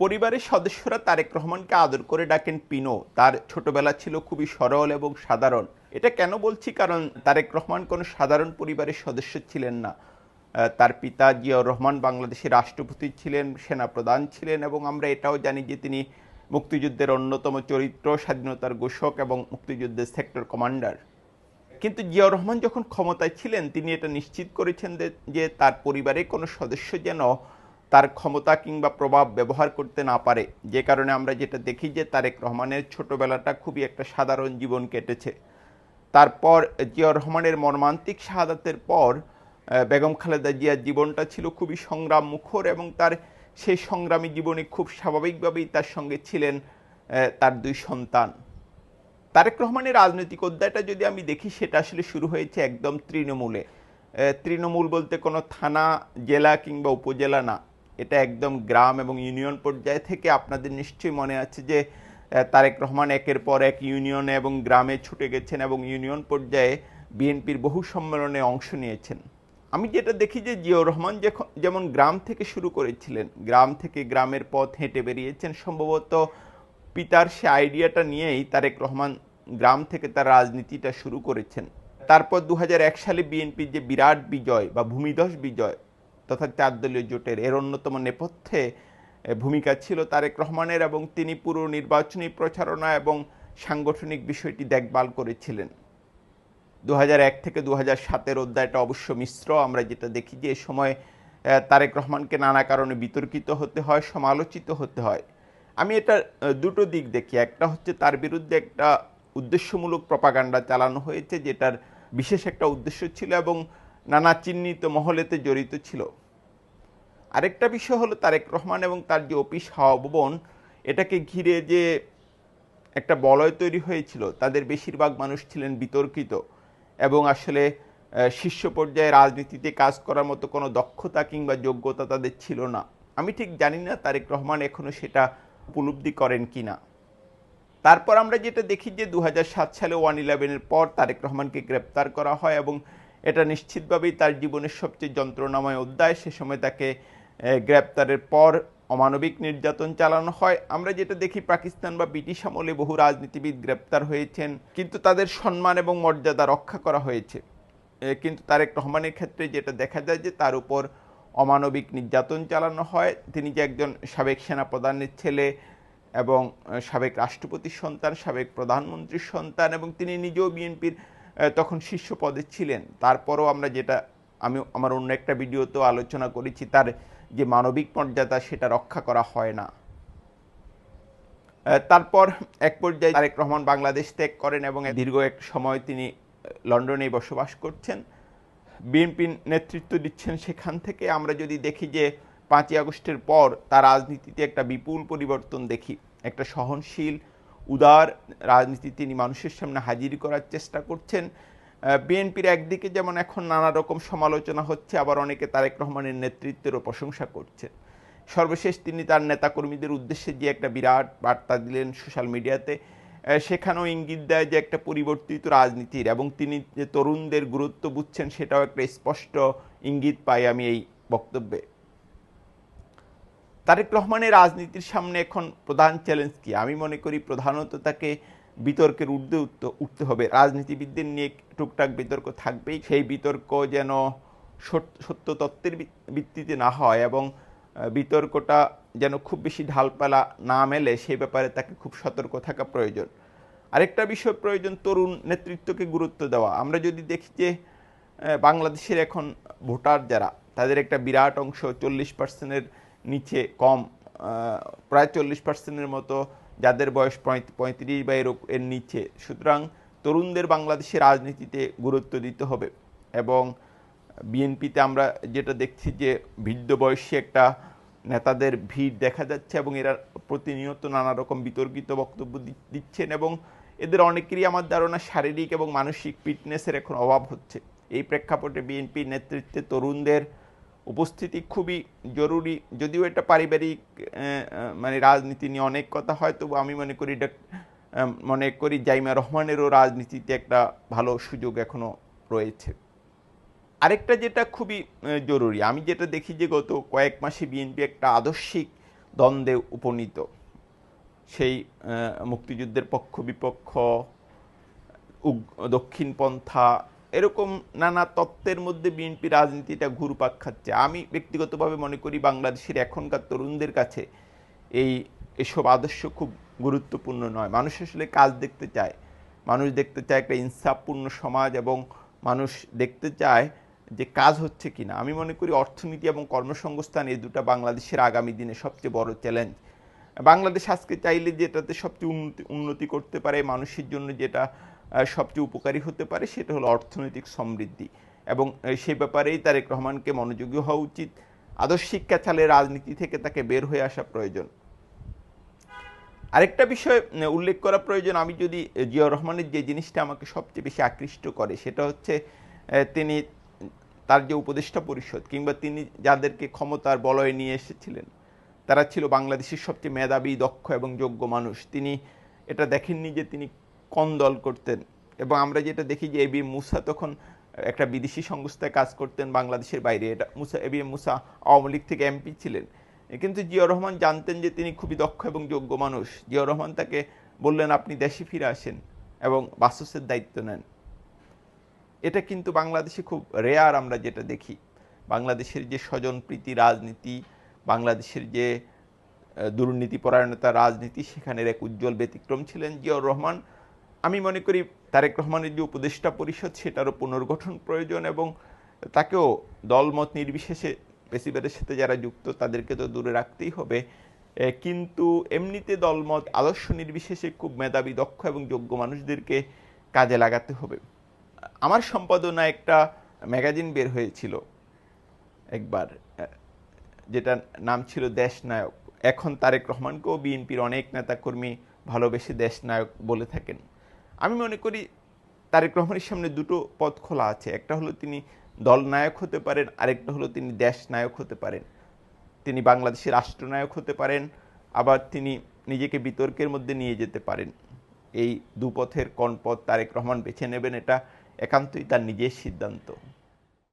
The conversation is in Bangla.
পরিবারের সদস্যরা তারেক রহমানকে আদর করে ডাকেন পিনো। তার ছোটবেলা ছিল খুবই সরল এবং সাধারণ। এটা কেন বলছি? কারণ তারেক রহমান কোনো সাধারণ পরিবারের সদস্য ছিলেন না। তার পিতা জিয়াউর রহমান বাংলাদেশের রাষ্ট্রপতি ছিলেন, সেনাপ্রধান ছিলেন এবং আমরা এটাও জানি যে তিনি মুক্তিযুদ্ধের অন্যতম চরিত্র, স্বাধীনতার ঘোষক এবং মুক্তিযুদ্ধের সেক্টর কমান্ডার। কিন্তু জিয়াউর রহমান যখন ক্ষমতায় ছিলেন, তিনি এটা নিশ্চিত করেছেন যে- তার পরিবারের কোনো সদস্য যেন তার ক্ষমতা কিংবা প্রভাব ব্যবহার করতে না পারে। যে কারণে আমরা যেটা দেখি যে তারেক রহমানের ছোটবেলাটা খুবই একটা সাধারণ জীবন কেটেছে। তারপর জিয়াউর রহমানের মর্মান্তিক শাহাদাতের পর বেগম খালেদা জিয়ার জীবনটা ছিল খুবই সংগ্রাম মুখর এবং তার সেই সংগ্রামী জীবনে খুব স্বাভাবিকভাবেই তার সঙ্গে ছিলেন তার দুই সন্তান। তারেক রহমানের রাজনৈতিক অধ্যায়টা যদি আমি দেখি, সেটা আসলে শুরু হয়েছে একদম তৃণমূলে। তৃণমূল বলতে কোনো থানা, জেলা কিংবা উপজেলা না। এটা একদম গ্রাম এবং ইউনিয়ন পর্যায়ে থেকে আপনাদের নিশ্চয়ই মনে আছে যে তারেক রহমান একের পর এক ইউনিয়নে এবং গ্রামে ছুটে গেছেন এবং ইউনিয়ন পর্যায়ে বিএনপির বহু সম্মেলনে অংশ নিয়েছেন। আমি যেটা দেখি যে জিয়াউর রহমান যেমন গ্রাম থেকে শুরু করেছিলেন, গ্রাম থেকে গ্রামের পথ হেঁটে বেরিয়েছেন, সম্ভবত পিতার সে আইডিয়াটা নিয়েই তারেক রহমান গ্রাম থেকে তার রাজনীতিটা শুরু করেছেন। তারপর দু হাজার এক সালে বিএনপির যে বিরাট বিজয় বা ভূমিধস বিজয় তথা চার দলীয় জোটের। এর অন্যতম নেপথ্যে ভূমিকা ছিল তারেক রহমানের এবং তিনি পুরো নির্বাচনী প্রচারণা এবং সাংগঠনিক বিষয়টি দেখভাল করেছিলেন। দু হাজার এক থেকে দু সাতের অধ্যায়টা অবশ্য মিশ্র। আমরা যেটা দেখি যে এ সময় তারেক রহমানকে নানা কারণে বিতর্কিত হতে হয়, সমালোচিত হতে হয়। আমি এটা দুটো দিক দেখি। একটা হচ্ছে তার বিরুদ্ধে একটা উদ্দেশ্যমূলক প্রপাগান্ডা চালানো হয়েছে, যেটার বিশেষ একটা উদ্দেশ্য ছিল এবং নানা চিহ্নিত মহলেতে জড়িত ছিল। আরেকটা বিষয় হলো তারেক রহমান এবং তার যে অফিস হাওয়া ভবন, এটাকে ঘিরে যে একটা বলয় তৈরি হয়েছিল, তাদের বেশিরভাগ মানুষ ছিলেন বিতর্কিত এবং আসলে শীর্ষ পর্যায়ে রাজনীতিতে কাজ করার মতো কোনো দক্ষতা কিংবা যোগ্যতা তাদের ছিল না। আমি ঠিক জানি না তারেক রহমান এখনও সেটা উপলব্ধি করেন কি না তারপর আমরা যেটা দেখি যে দু হাজার সাত সালে ওয়ান ইলেভেনের পর তারেক রহমানকে গ্রেপ্তার করা হয় এবং এটা নিশ্চিতভাবেই তার জীবনের সবচেয়ে যন্ত্রণাময় অধ্যায়। সে সময় তাকে গ্রেপ্তারের পর অমানবিক নির্যাতন চালানো হয়। আমরা যেটা দেখি, পাকিস্তান বা ব্রিটিশ আমলে বহু রাজনীতিবিদ গ্রেপ্তার হয়েছেন, কিন্তু তাদের সম্মান এবং মর্যাদা রক্ষা করা হয়েছে। কিন্তু তারেক রহমানের ক্ষেত্রে যেটা দেখা যায় যে তার উপর অমানবিক নির্যাতন চালানো হয়। তিনি যে একজন সাবেক সেনাপ্রধানের ছেলে এবং সাবেক রাষ্ট্রপতির সন্তান, সাবেক প্রধানমন্ত্রীর সন্তান এবং তিনি নিজেও বিএনপির তখন শীর্ষ পদে ছিলেন। তারপরও আমরা যেটা, আমি আমার অন্য একটা ভিডিওতেও আলোচনা করেছি, তার যে মানবিক মর্যাদা সেটা রক্ষা করা হয় না। তারপর এক পর্যায়ে তারেক রহমান বাংলাদেশ ত্যাগ করেন এবং দীর্ঘ এক সময় তিনি লন্ডনে বসবাস করছেন। বিএনপি নেতৃত্ব দিচ্ছেন সেখান থেকে। আমরা যদি দেখি যে পাঁচই আগস্টের পর তার রাজনীতিতে একটা বিপুল পরিবর্তন দেখি। একটা সহনশীল, উদার রাজনীতি তিনি মানুষের সামনে হাজির করার চেষ্টা করছেন। বিএনপির একদিকে যেমন এখন নানা রকম সমালোচনা হচ্ছে, আবার অনেকে তারেক রহমানের নেতৃত্বেরও প্রশংসা করছেন সর্বশেষ তিনি তার নেতাকর্মীদের উদ্দেশ্যে যে একটা বিরাট বার্তা দিলেন সোশ্যাল মিডিয়াতে সেখানেও ইঙ্গিত দেয় যে একটা পরিবর্তিত রাজনীতির, এবং তিনি যে তরুণদের গুরুত্ব বুঝছেন সেটাও একটা স্পষ্ট ইঙ্গিত পাই আমি এই বক্তব্যে। তারেক রহমানের রাজনীতির সামনে এখন প্রধান চ্যালেঞ্জ কি? আমি মনে করি প্রধানত তাকে বিতর্কের ঊর্ধ্বে উঠতে উঠতে হবে। রাজনীতিবিদদের নিয়ে টুকটাক বিতর্ক থাকবেই। সেই বিতর্ক যেন সত- সত্য তত্ত্বের ভিত্তিতে না হয় এবং বিতর্কটা যেন খুব বেশি ঢালপালা না মেলে সেই ব্যাপারে তাকে খুব সতর্ক থাকা প্রয়োজন। আরেকটা বিষয় প্রয়োজন, তরুণ নেতৃত্বকে গুরুত্ব দেওয়া। আমরা যদি দেখি যে বাংলাদেশের এখন ভোটার যারা, তাদের একটা বিরাট অংশ চল্লিশ পার্সেন্টের নিচে কম প্রায় চল্লিশ পার্সেন্টের মতো যাদের বয়স পঁয়ত- পঁয়ত্রিশ বা এর নিচে। সুতরাং তরুণদের বাংলাদেশের রাজনীতিতে গুরুত্ব দিতে হবে। এবং বিএনপিতে আমরা যেটা দেখছি যে বৃদ্ধ বয়সী একটা নেতাদের ভিড় দেখা যাচ্ছে এবং এরা প্রতিনিয়ত নানা রকম বিতর্কিত বক্তব্য দিচ্ছেন এবং এদের অনেকেরই আমার ধারণা শারীরিক এবং মানসিক ফিটনেসের এখন অভাব হচ্ছে। এই প্রেক্ষাপটে বিএনপির নেতৃত্বে তরুণদের উপস্থিতি খুবই জরুরি, যদিও এটা পারিবারিক মানে রাজনীতি নিয়ে অনেক কথা হয়, তবু আমি মনে করি মনে করি জাইমা রহমানেরও রাজনীতিতে একটা ভালো সুযোগ এখনও রয়েছে। আরেকটা যেটা খুবই জরুরি, আমি যেটা দেখি যে গত কয়েক মাসে বিএনপি একটা আদর্শিক দ্বন্দ্বে উপনীত। সেই মুক্তিযুদ্ধের পক্ষ বিপক্ষ দক্ষিণপন্থা এরকম নানা তত্ত্বের মধ্যে বিএনপি রাজনীতিটা ঘুরপাক খাচ্ছে। আমি ব্যক্তিগতভাবে মনে করি বাংলাদেশের এখনকার তরুণদের কাছে এই এসব আদর্শ খুব গুরুত্বপূর্ণ নয়। মানুষ আসলে কাজ দেখতে চায়। মানুষ দেখতে চায় একটা ইনসাফপূর্ণ সমাজ এবং মানুষ দেখতে চায় যে কাজ হচ্ছে কি না আমি মনে করি অর্থনীতি এবং কর্মসংস্থান এই দুটা বাংলাদেশের আগামী দিনে সবচেয়ে বড় চ্যালেঞ্জ। বাংলাদেশ আজকে চাইলে যেটাতে সবচেয়ে উন্নতি উন্নতি করতে পারে মানুষের জন্য যেটা সবচেয়ে উপকারী হতে পারে সেটা হলো অর্থনৈতিক সমৃদ্ধি। এবং সে ব্যাপারেই তারেক রহমানকে মনোযোগী হওয়া উচিত। আদর্শ শিক্ষা চালে রাজনীতি থেকে তাকে বের হয়ে আসা প্রয়োজন। আরেকটা বিষয় উল্লেখ করা প্রয়োজন, আমি যদি জিয়াউর রহমানের যে জিনিসটা আমাকে সবচেয়ে বেশি আকৃষ্ট করে, সেটা হচ্ছে তিনি তার যে উপদেষ্টা পরিষদ, কিংবা তিনি যাদেরকে ক্ষমতার বলয়ে নিয়ে এসেছিলেন, তারা ছিল বাংলাদেশের সবচেয়ে মেধাবী, দক্ষ এবং যোগ্য মানুষ। তিনি এটা দেখেননি যে তিনি কোন দল করতেন। এবং আমরা যেটা দেখি যে এবি মুসা তখন একটা বিদেশি সংস্থায় কাজ করতেন বাংলাদেশের বাইরে। এটা মুসা এবি মুসা আওয়ামী লীগ থেকে এমপি ছিলেন। কিন্তু জিয়াউর রহমান জানতেন যে তিনি খুবই দক্ষ এবং যোগ্য মানুষ। জিয়াউর রহমান তাকে বললেন, আপনি দেশে ফিরে আসেন এবং বাসসের দায়িত্ব নেন। এটা কিন্তু বাংলাদেশে খুব রেয়ার আমরা যেটা দেখি। বাংলাদেশের যে স্বজনপ্রীতি রাজনীতি, বাংলাদেশের যে দুর্নীতিপরায়ণতা রাজনীতি, সেখানের এক উজ্জ্বল ব্যতিক্রম ছিলেন জিয়াউর রহমান। আমি মনে করি তারেক রহমানের যে উপদেষ্টা পরিষদ সেটারও পুনর্গঠন প্রয়োজন এবং তাকেও দলমত নির্বিশেষে পেশিবাদের সাথে যারা যুক্ত, তাদেরকে তো দূরে রাখতেই হবে। কিন্তু এমনিতে দলমত, আদর্শ নির্বিশেষে খুব মেধাবী, দক্ষ এবং যোগ্য মানুষদেরকে কাজে লাগাতে হবে। আমার সম্পাদনা একটা ম্যাগাজিন বের হয়েছিল একবার যেটার নাম ছিল দেশনায়ক। এখন তারেক রহমানকেও বিএনপির অনেক নেতাকর্মী ভালোবেসে দেশনায়ক বলে থাকেন। আমি মনে করি তারেক রহমানের সামনে দুটো পথ খোলা আছে। একটা হলো তিনি দল নায়ক হতে পারেন, আরেকটা হলো তিনি দেশ নায়ক হতে পারেন। তিনি বাংলাদেশের রাষ্ট্রনায়ক হতে পারেন, আবার তিনি নিজেকে বিতর্কের মধ্যে নিয়ে যেতে পারেন। এই দুপথের কোন পথ তারেক রহমান বেছে নেবেন, এটা একান্তই তার নিজের সিদ্ধান্ত।